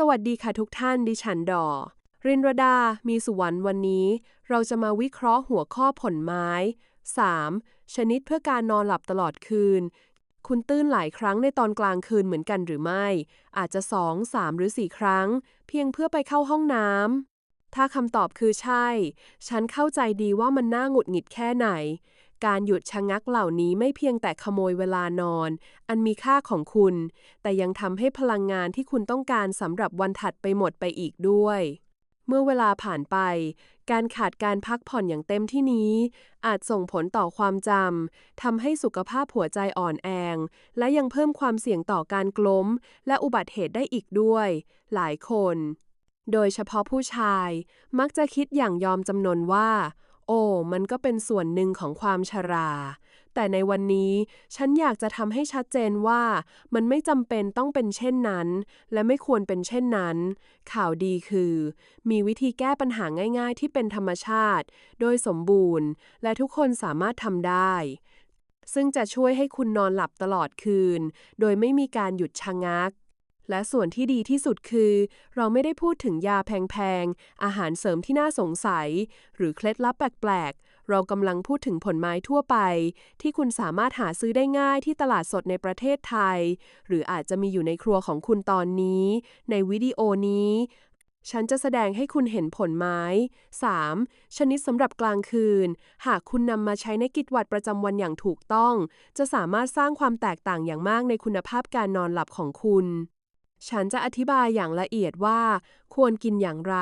สวัสดีค่ะทุกท่านดิฉันดอ รินรดา มีสุวรรณวันนี้ เราจะมาวิเคราะห์หัวข้อผลไม้ 3. ชนิดเพื่อการนอนหลับตลอดคืน คุณตื้นหลายครั้งในตอนกลางคืนเหมือนกันหรือไม่ อาจจะ 2, 3 หรือ 4 ครั้ง เพียงเพื่อไปเข้าห้องน้ำถ้าคำตอบคือใช่ ฉันเข้าใจดีว่ามันน่าหงุดหงิดแค่ไหน การหยุดชะงักเหล่านี้ไม่เพียงแต่ขโมยเวลานอน อันมีค่าของคุณ แต่ยังทำให้พลังงานที่คุณต้องการสำหรับวันถัดไปหมดไปอีกด้วย เมื่อเวลาผ่านไป การขาดการพักผ่อนอย่างเต็มที่นี้ อาจส่งผลต่อความจำทำให้สุขภาพหัวใจอ่อนแอและยังเพิ่มความเสี่ยงต่อการกล้ม และอุบัติเหตุได้อีกด้วย หลายคน โดยเฉพาะผู้ชายมักจะคิดอย่างยอมจำนนว่า โอ้ มันก็เป็นส่วนหนึ่งของความชรา แต่ในวันนี้ฉันอยากจะทำให้ชัดเจนว่า มันไม่จำเป็นต้องเป็นเช่นนั้น และไม่ควรเป็นเช่นนั้น ข่าวดีคือ มีวิธีแก้ปัญหาง่าย ๆ ที่เป็นธรรมชาติ โดยสมบูรณ์ และทุกคนสามารถทำได้ ซึ่งจะช่วยให้คุณนอนหลับตลอดคืน โดยไม่มีการหยุดชะงัก และส่วนที่ดีที่สุดคือ เราไม่ได้พูดถึงยาแพงๆ อาหารเสริมที่น่าสงสัย หรือเคล็ดลับแปลกๆ เรากำลังพูดถึงผลไม้ทั่วไป ที่คุณสามารถหาซื้อได้ง่ายที่ตลาดสดในประเทศไทย หรืออาจจะมีอยู่ในครัวของคุณตอนนี้ ในวิดีโอนี้ ฉันจะแสดงให้คุณเห็นผลไม้ 3. ชนิดสำหรับกลางคืน หากคุณนำมาใช้ในกิจวัตรประจำวันอย่างถูกต้อง จะสามารถสร้างความแตกต่างอย่างมากในคุณภาพการนอนหลับของคุณ ฉันจะอธิบายอย่างละเอียดว่า ควรกินอย่างไร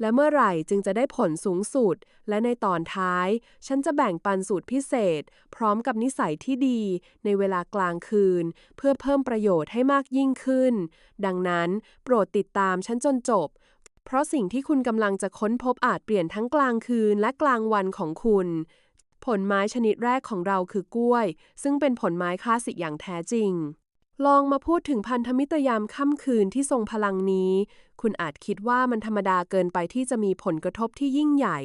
และเมื่อไหร่จึงจะได้ผลสูงสุด และในตอนท้าย ฉันจะแบ่งปันสูตรพิเศษ พร้อมกับนิสัยที่ดี ในเวลากลางคืน เพื่อเพิ่มประโยชน์ให้มากยิ่งขึ้น ดังนั้นโปรดติดตามฉันจนจบ เพราะสิ่งที่คุณกำลังจะค้นพบอาจเปลี่ยนทั้งกลางคืนและกลางวันของคุณ ผลไม้ชนิดแรกของเราคือกล้วย ซึ่งเป็นผลไม้คลาสสิกอย่างแท้จริง ลองมาพูดถึงพันธมิตรยามค่ำคืนที่ทรงพลังนี้ คุณอาจคิดว่ามันธรรมดาเกินไปที่จะมีผลกระทบที่ยิ่งใหญ่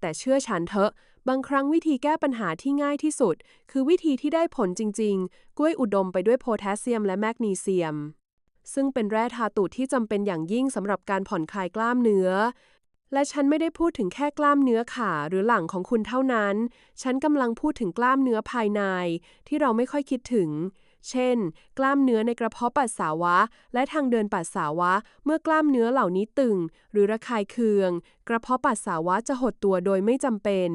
แต่เชื่อฉันเถอะ บางครั้งวิธีแก้ปัญหาที่ง่ายที่สุด คือวิธีที่ได้ผลจริง ๆ กล้วยอุดมไปด้วยโพแทสเซียมและแมกนีเซียม ซึ่งเป็นแร่ธาตุที่จำเป็นอย่างยิ่งสำหรับการผ่อนคลายกล้ามเนื้อ และฉันไม่ได้พูดถึงแค่กล้ามเนื้อขาหรือหลังของคุณเท่านั้น ฉันกำลังพูดถึงกล้ามเนื้อภายใน ที่เราไม่ค่อยคิดถึง เช่น กล้ามเนื้อในกระเพาะปัสสาวะ และทางเดินปัสสาวะ เมื่อกล้ามเนื้อเหล่านี้ตึง หรือระคายเคือง กระเพาะปัสสาวะจะหดตัวโดยไม่จำเป็น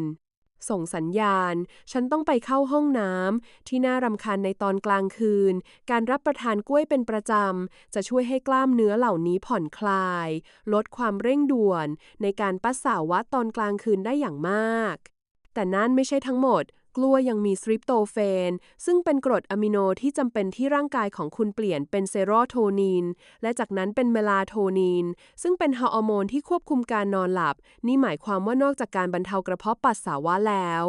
ส่งสัญญาณ ฉันต้องไปเข้าห้องน้ำที่น่ารำคาญในตอนกลางคืน การรับประทานกล้วยเป็นประจำ จะช่วยให้กล้ามเนื้อเหล่านี้ผ่อนคลาย ลดความเร่งด่วน ในการปัสสาวะตอนกลางคืนได้อย่างมากแต่นั่นไม่ใช่ทั้งหมด กล้วยยังมีทริปโตเฟน ซึ่งเป็นกรดอะมิโนที่จำเป็นที่ร่างกายของคุณเปลี่ยนเป็นเซโรโทนิน และจากนั้นเป็นเมลาโทนิน ซึ่งเป็นฮอร์โมนที่ควบคุมการนอนหลับ นี่หมายความว่านอกจากการบรรเทากระเพาะปัสสาวะแล้ว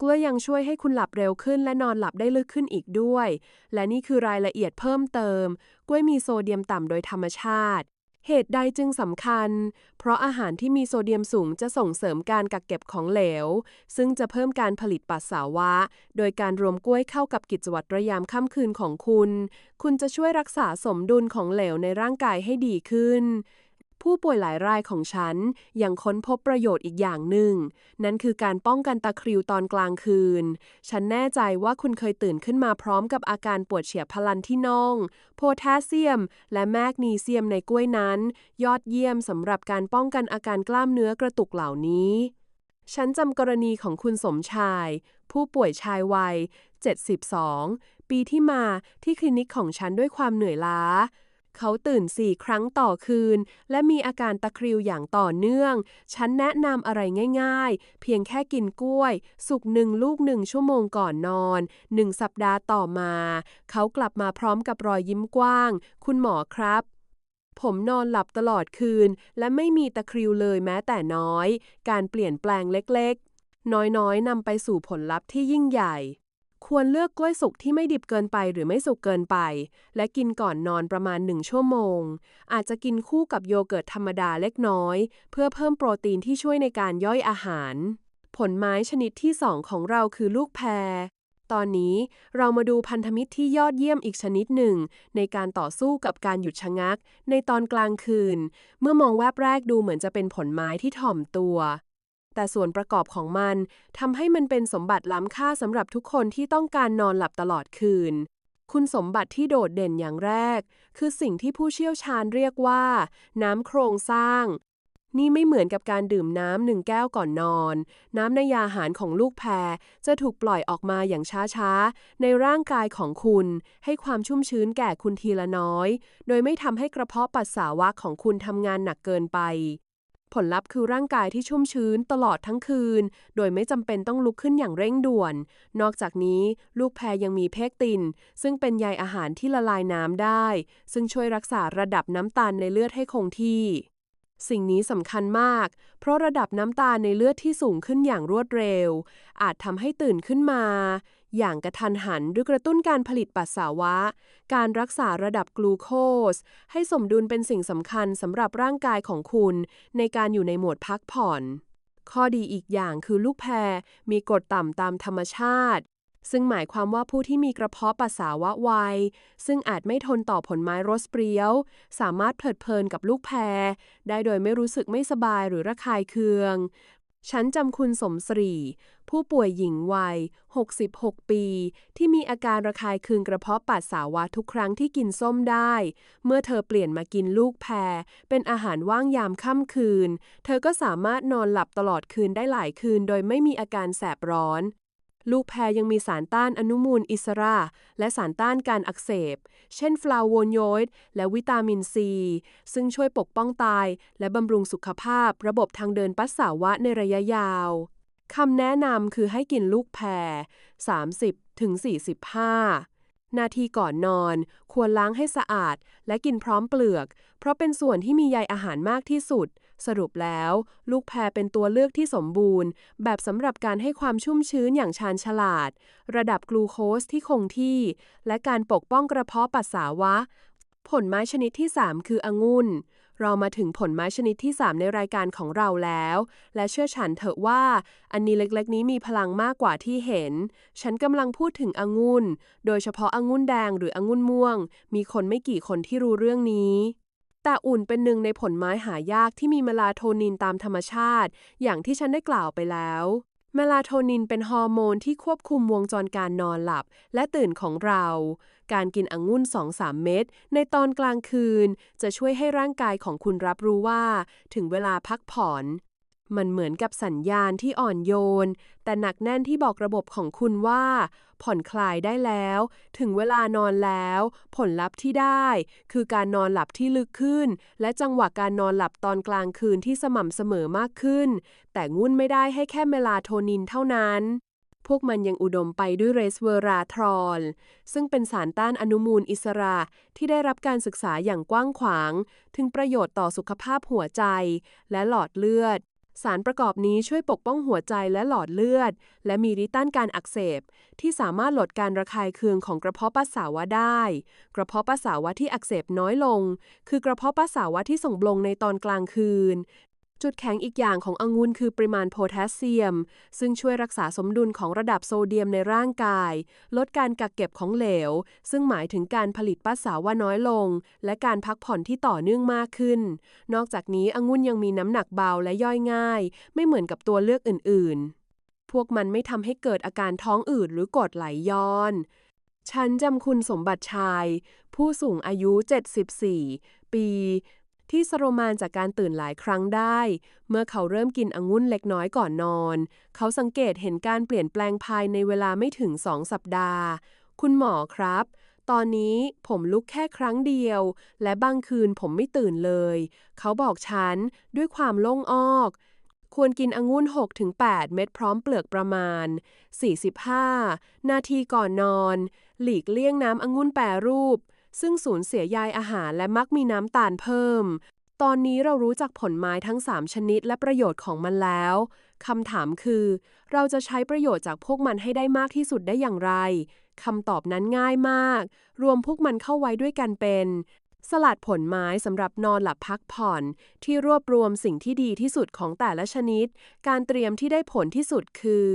กล้วยยังช่วยให้คุณหลับเร็วขึ้นและนอนหลับได้ลึกขึ้นอีกด้วย และนี่คือรายละเอียดเพิ่มเติม กล้วยมีโซเดียมต่ำโดยธรรมชาติ เหตุใดจึงสำคัญ เพราะอาหารที่มีโซเดียมสูงจะส่งเสริมการกักเก็บของเหลว ซึ่งจะเพิ่มการผลิตปัสสาวะ โดยการรวมกล้วยเข้ากับกิจวัตรระยามค่ำคืนของคุณ คุณจะช่วยรักษาสมดุลของเหลวในร่างกายให้ดีขึ้น ผู้ป่วยหลายรายของฉันยังค้นพบประโยชน์อีกอย่างหนึ่ง นั่นคือการป้องกันตะคริวตอนกลางคืน ฉันแน่ใจว่าคุณเคยตื่นขึ้นมาพร้อมกับอาการปวดเฉียบพลันที่น่อง โพแทสเซียม และแมกนีเซียมในกล้วยนั้น ยอดเยี่ยมสำหรับการป้องกันอาการกล้ามเนื้อกระตุกเหล่านี้ฉันจำกรณีของคุณสมชาย ผู้ป่วยชายวัย 72 ปีที่มาที่คลินิกของฉันด้วยความเหนื่อยล้า เขาตื่นสี่ครั้งต่อคืน และมีอาการตะคริวอย่างต่อเนื่อง ฉันแนะนำอะไรง่ายๆ เพียงแค่กินกล้วย สุกหนึ่งลูกหนึ่งชั่วโมงก่อนนอนหนึ่งสัปดาห์ต่อมา เขากลับมาพร้อมกับรอยยิ้มกว้าง คุณหมอครับผมนอนหลับตลอดคืน และไม่มีตะคริวเลยแม้แต่น้อย การเปลี่ยนแปลงเล็กๆ น้อยๆนำไปสู่ผลลัพธ์ที่ยิ่งใหญ่ ควรเลือกกล้วยสุกที่ไม่ดิบเกินไปหรือไม่สุกเกินไป และกินก่อนนอนประมาณ 1 ชั่วโมง อาจจะกินคู่กับโยเกิร์ตธรรมดาเล็กน้อย เพื่อเพิ่มโปรตีนที่ช่วยในการย่อยอาหาร ผลไม้ชนิดที่ 2 ของเราคือลูกแพร ตอนนี้เรามาดูพันธมิตรที่ยอดเยี่ยมอีกชนิดหนึ่ง ในการต่อสู้กับการหยุดชะงัก ในตอนกลางคืน เมื่อมองแวบแรกดูเหมือนจะเป็นผลไม้ที่ถ่อมตัว แต่ส่วนประกอบของมันทำให้มันเป็นสมบัติล้ำค่าสำหรับทุกคนที่ต้องการนอนหลับตลอดคืน คุณสมบัติที่โดดเด่นอย่างแรก คือสิ่งที่ผู้เชี่ยวชาญเรียกว่า น้ำโครงสร้าง นี่ไม่เหมือนกับการดื่มน้ำหนึ่งแก้วก่อนนอน น้ำในยาหารของลูกแพรจะถูกปล่อยออกมาอย่างช้าๆ ในร่างกายของคุณ ให้ความชุ่มชื้นแก่คุณทีละน้อย โดยไม่ทำให้กระเพาะปัสสาวะของคุณทำงานหนักเกินไป ผลลัพธ์คือร่างกายที่ชุ่มชื้นตลอดทั้งคืน โดยไม่จำเป็นต้องลุกขึ้นอย่างเร่งด่วน นอกจากนี้ลูกแพรยังมีเพกติน ซึ่งเป็นใยอาหารที่ละลายน้ำได้ ซึ่งช่วยรักษาระดับน้ำตาลในเลือดให้คงที่ สิ่งนี้สำคัญมาก เพราะระดับน้ำตาลในเลือดที่สูงขึ้นอย่างรวดเร็ว อาจทำให้ตื่นขึ้นมา อย่างกระทันหันหรือกระตุ้นการผลิตปัสสาวะ การรักษาระดับกลูโคส ให้สมดุลเป็นสิ่งสำคัญสำหรับร่างกายของคุณ ในการอยู่ในโหมดพักผ่อน ข้อดีอีกอย่างคือลูกแพรมีกรดต่ำตามธรรมชาติ ซึ่งหมายความว่าผู้ที่มีกระเพาะปัสสาวะไวซึ่งอาจไม่ทนต่อผลไม้รสเปรี้ยว สามารถเพลิดเพลินกับลูกแพรได้โดยไม่รู้สึกไม่สบายหรือระคายเคือง ฉันจำคุณสมศรี ผู้ป่วยหญิงวัย 66 ปี ที่มีอาการระคายเคืองกระเพาะปัสสาวะทุกครั้งที่กินส้มได้ เมื่อเธอเปลี่ยนมากินลูกแพร เป็นอาหารว่างยามค่ำคืน เธอก็สามารถนอนหลับตลอดคืนได้หลายคืนโดยไม่มีอาการแสบร้อน ลูกแพรยังมีสารต้านอนุมูลอิสระ และสารต้านการอักเสบ เช่นฟลาโวนโยดและวิตามินซี ซึ่งช่วยปกป้องไตและบำรุงสุขภาพ ระบบทางเดินปัสสาวะในระยะยาว คำแนะนำคือให้กินลูกแพร 30ถึง45นาทีก่อนนอน ควรล้างให้สะอาด และกินพร้อมเปลือก เพราะเป็นส่วนที่มีใยอาหารมากที่สุด สรุปแล้ว ลูกแพรเป็นตัวเลือกที่สมบูรณ์ แบบสำหรับการให้ความชุ่มชื้นอย่างชาญฉลาด ระดับกลูโคสที่คงที่ และการปกป้องกระเพาะปัสสาวะ ผลไม้ชนิดที่ 3 คือองุ่น เรามาถึงผลไม้ชนิดที่ 3 ในรายการของเราแล้ว และเชื่อฉันเถอะว่า อันนี้เล็กๆ นี้มีพลังมากกว่าที่เห็น ฉันกำลังพูดถึงองุ่น โดยเฉพาะองุ่นแดงหรือองุ่นม่วง มีคนไม่กี่คนที่รู้เรื่องนี้ แต่อุ่นเป็นหนึ่งในผลไม้หายากที่มีเมลาโทนินตามธรรมชาติ อย่างที่ฉันได้กล่าวไปแล้ว เมลาโทนินเป็นฮอร์โมนที่ควบคุมวงจรการนอนหลับ และตื่นของเรา การกินองุ่น 2-3 เม็ดในตอนกลางคืน จะช่วยให้ร่างกายของคุณรับรู้ว่า ถึงเวลาพักผ่อน มันเหมือนกับสัญญาณที่อ่อนโยน แต่หนักแน่นที่บอกระบบของคุณว่า ผ่อนคลายได้แล้ว ถึงเวลานอนแล้ว ผลลัพธ์ที่ได้ คือการนอนหลับที่ลึกขึ้น และจังหวะการนอนหลับตอนกลางคืนที่สม่ำเสมอมากขึ้น แต่งุ่นไม่ได้ให้แค่เมลาโทนินเท่านั้นพวกมันยังอุดมไปด้วยเรสเวอราทรอลซึ่งเป็นสารต้านอนุมูลอิสระ ที่ได้รับการศึกษาอย่างกว้างขวาง ถึงประโยชน์ต่อสุขภาพหัวใจ และหลอดเลือด สารประกอบนี้ช่วยปกป้องหัวใจและหลอดเลือด และมีฤทธิ์ต้านการอักเสบ ที่สามารถลดการระคายเคืองของกระเพาะปัสสาวะได้ กระเพาะปัสสาวะที่อักเสบน้อยลง คือกระเพาะปัสสาวะที่ส่งบลงในตอนกลางคืน จุดแข็งอีกอย่างขององุ่นคือปริมาณโพแทสเซียม ซึ่งช่วยรักษาสมดุลของระดับโซเดียมในร่างกาย ลดการกักเก็บของเหลว ซึ่งหมายถึงการผลิตปัสสาวะน้อยลง และการพักผ่อนที่ต่อเนื่องมากขึ้น นอกจากนี้องุ่นยังมีน้ำหนักเบาและย่อยง่าย ไม่เหมือนกับตัวเลือกอื่นๆ พวกมันไม่ทำให้เกิดอาการท้องอืดหรือกดไหลย้อนฉันจำคุณสมบัติชาย ผู้สูงอายุ 74 ปี ที่สโรมานจากการตื่นหลายครั้งได้ เมื่อเขาเริ่มกินองุ่นเล็กน้อยก่อนนอน เขาสังเกตเห็นการเปลี่ยนแปลงภายในเวลาไม่ถึงสองสัปดาห์ คุณหมอครับ ตอนนี้ผมลุกแค่ครั้งเดียว และบางคืนผมไม่ตื่นเลย เขาบอกฉันด้วยความโล่งออกควรกินองุ่น 6-8 เม็ดพร้อมเปลือกประมาณ 45 นาทีก่อนนอน หลีกเลี่ยงน้ำองุ่นแปรรูป ซึ่งสูญเสียใยอาหารและมักมีน้ำตาลเพิ่ม ตอนนี้เรารู้จักผลไม้ทั้ง 3 ชนิดและประโยชน์ของมันแล้วคำถามคือ เราจะใช้ประโยชน์จากพวกมันให้ได้มากที่สุดได้อย่างไรคำตอบนั้นง่ายมาก รวมพวกมันเข้าไว้ด้วยกันเป็น สลัดผลไม้สำหรับนอนหลับพักผ่อน ที่รวบรวมสิ่งที่ดีที่สุดของแต่ละชนิด การเตรียมที่ได้ผลที่สุดคือ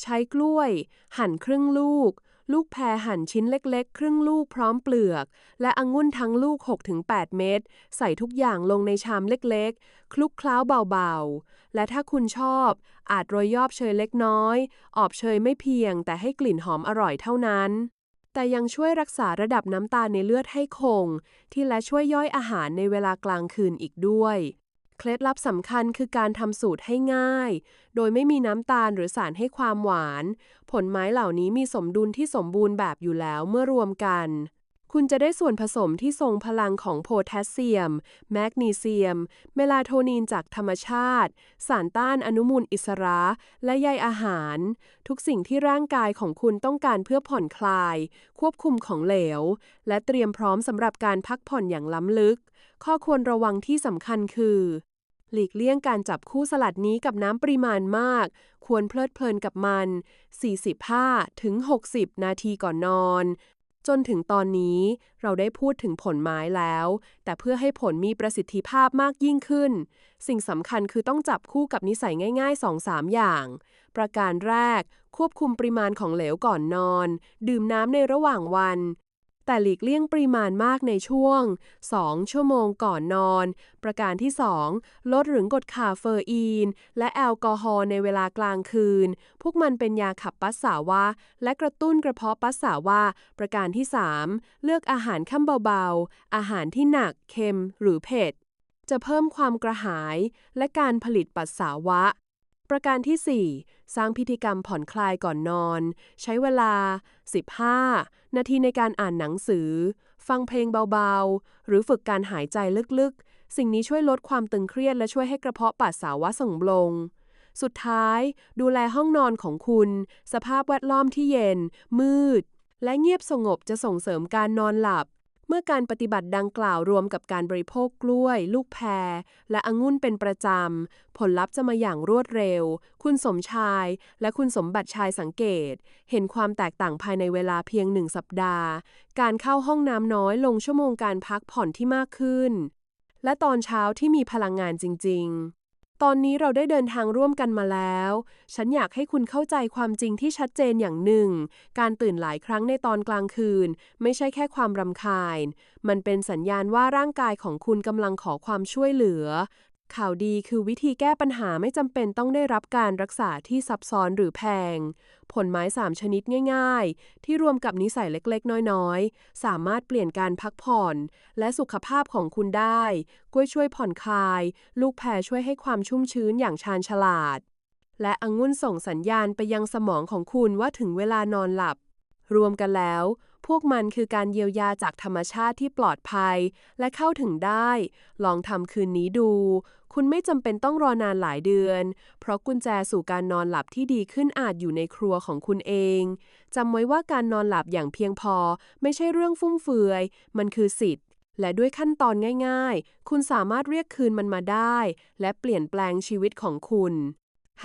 ใช้กล้วย หั่นครึ่งลูก ลูกแพรหั่นชิ้นเล็กๆ ครึ่งลูกพร้อมเปลือก และองุ่นทั้งลูก 6-8 เม็ดใส่ทุกอย่างลงในชามเล็กๆ คลุกเคล้าเบาๆ และถ้าคุณชอบ อาจโรยยอบเชยเล็กน้อย ออบเชยไม่เพียง แต่ให้กลิ่นหอมอร่อยเท่านั้น แต่ยังช่วยรักษาระดับน้ำตาลในเลือดให้คง ที่และช่วยย่อยอาหารในเวลากลางคืนอีกด้วย เคล็ดลับสำคัญคือการทำสูตรให้ง่าย โดยไม่มีน้ำตาลหรือสารให้ความหวาน ผลไม้เหล่านี้มีสมดุลที่สมบูรณ์แบบอยู่แล้วเมื่อรวมกัน คุณจะได้ส่วนผสมที่ทรงพลังของโพแทสเซียม แมกนีเซียม เมลาโทนินจากธรรมชาติ สารต้านอนุมูลอิสระ และใยอาหาร ทุกสิ่งที่ร่างกายของคุณต้องการเพื่อผ่อนคลาย ควบคุมของเหลว และเตรียมพร้อมสำหรับการพักผ่อนอย่างล้ำลึกข้อควรระวังที่สำคัญคือ หลีกเลี่ยงการจับคู่สลัดนี้กับน้ำปริมาณมาก ควรเพลิดเพลินกับมัน 45 ถึง 60 นาทีก่อนนอน จนถึงตอนนี้เราได้พูดถึงผลไม้แล้ว แต่เพื่อให้ผลมีประสิทธิภาพมากยิ่งขึ้น สิ่งสำคัญคือต้องจับคู่กับนิสัยง่ายๆ 2-3 อย่าง ประการแรก ควบคุมปริมาณของเหลวก่อนนอน ดื่มน้ำในระหว่างวัน แต่หลีกเลี่ยงปริมาณมากในช่วง 2 ชั่วโมงก่อนนอน ประการที่ 2 ลดหรือกดคาเฟอีน และแอลกอฮอล์ในเวลากลางคืน พวกมันเป็นยาขับปัสสาวะ และกระตุ้นกระเพาะปัสสาวะ ประการที่ 3 เลือกอาหารข้ามเบาๆ อาหารที่หนัก เค็ม หรือเผ็ด จะเพิ่มความกระหาย และการผลิตปัสสาวะ ประการที่ 4 สร้างพิธีกรรมผ่อนคลายก่อนนอน ใช้เวลา 15 นาทีในการอ่านหนังสือ ฟังเพลงเบาๆ หรือฝึกการหายใจลึกๆ สิ่งนี้ช่วยลดความตึงเครียดและช่วยให้กระเพาะปัสสาวะส่งลงสุดท้าย ดูแลห้องนอนของคุณ สภาพแวดล้อมที่เย็น มืด และเงียบสงบจะส่งเสริมการนอนหลับ มื่อการปฏิบัติดังกล่าวรวมกับการบริโภคกล้วย ลูกแพร และองุ่นเป็นประจำ ผลลัพธ์จะมาอย่างรวดเร็ว คุณสมชาย และคุณสมบัติชายสังเกต เห็นความแตกต่างภายในเวลาเพียงหนึ่งสัปดาห์ การเข้าห้องน้ำน้อยลงชั่วโมงการพักผ่อนที่มากขึ้น และตอนเช้าที่มีพลังงานจริง ๆ ตอนนี้เราได้เดินทางร่วมกันมาแล้ว ฉันอยากให้คุณเข้าใจความจริงที่ชัดเจนอย่างหนึ่ง การตื่นหลายครั้งในตอนกลางคืน ไม่ใช่แค่ความรำคาญ มันเป็นสัญญาณว่าร่างกายของคุณกำลังขอความช่วยเหลือ ข่าวดีคือวิธีแก้ปัญหาไม่จำเป็นต้องได้รับการรักษาที่ซับซ้อนหรือแพง ผลไม้ 3 ชนิดง่าย ๆ ที่รวมกับนิสัยเล็กๆ น้อยๆ สามารถเปลี่ยนการพักผ่อน และสุขภาพของคุณได้ กล้วยช่วยผ่อนคลาย ลูกแพรช่วยให้ความชุ่มชื้นอย่างชาญฉลาด และองุ่นส่งสัญญาณไปยังสมองของคุณว่าถึงเวลานอนหลับ รวมกันแล้ว พวกมันคือการเยียวยาจากธรรมชาติที่ปลอดภัย และเข้าถึงได้ ลองทำคืนนี้ดู คุณไม่จำเป็นต้องรอนานหลายเดือน เพราะกุญแจสู่การนอนหลับที่ดีขึ้นอาจอยู่ในครัวของคุณเองจำไว้ว่าการนอนหลับอย่างเพียงพอ ไม่ใช่เรื่องฟุ่มเฟือย มันคือสิทธิ์และด้วยขั้นตอนง่าย ๆ คุณสามารถเรียกคืนมันมาได้ และเปลี่ยนแปลงชีวิตของคุณ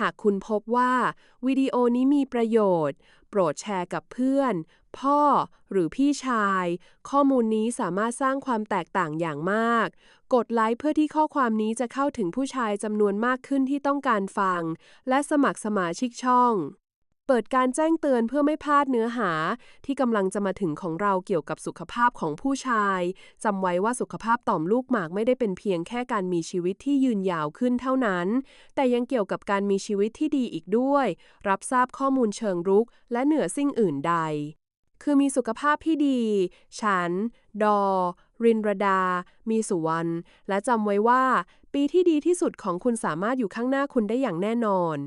หากคุณพบว่า วิดีโอนี้มีประโยชน์ โปรดแชร์กับเพื่อน พ่อหรือพี่ชาย ข้อมูลนี้สามารถสร้างความแตกต่างอย่างมาก กดไลค์เพื่อที่ข้อความนี้จะเข้าถึงผู้ชายจำนวนมากขึ้นที่ต้องการฟัง และสมัครสมาชิกช่อง เปิดการแจ้งเตือนเพื่อไม่พลาดเนื้อหา ที่กำลังจะมาถึงของเราเกี่ยวกับสุขภาพของผู้ชายจำไว้ว่าสุขภาพต่อมลูกหมากไม่ได้เป็นเพียงแค่การมีชีวิตที่ยืนยาวขึ้นเท่านั้น แต่ยังเกี่ยวกับการมีชีวิตที่ดีอีกด้วย รับทราบข้อมูลเชิงรุก และเหนือสิ่งอื่นใด คือมีสุขภาพที่ดี ฉัน ดอ รินรดา มีสุวรรณ และจำไว้ว่า ปีที่ดีที่สุดของคุณสามารถอยู่ข้างหน้าคุณได้อย่างแน่นอน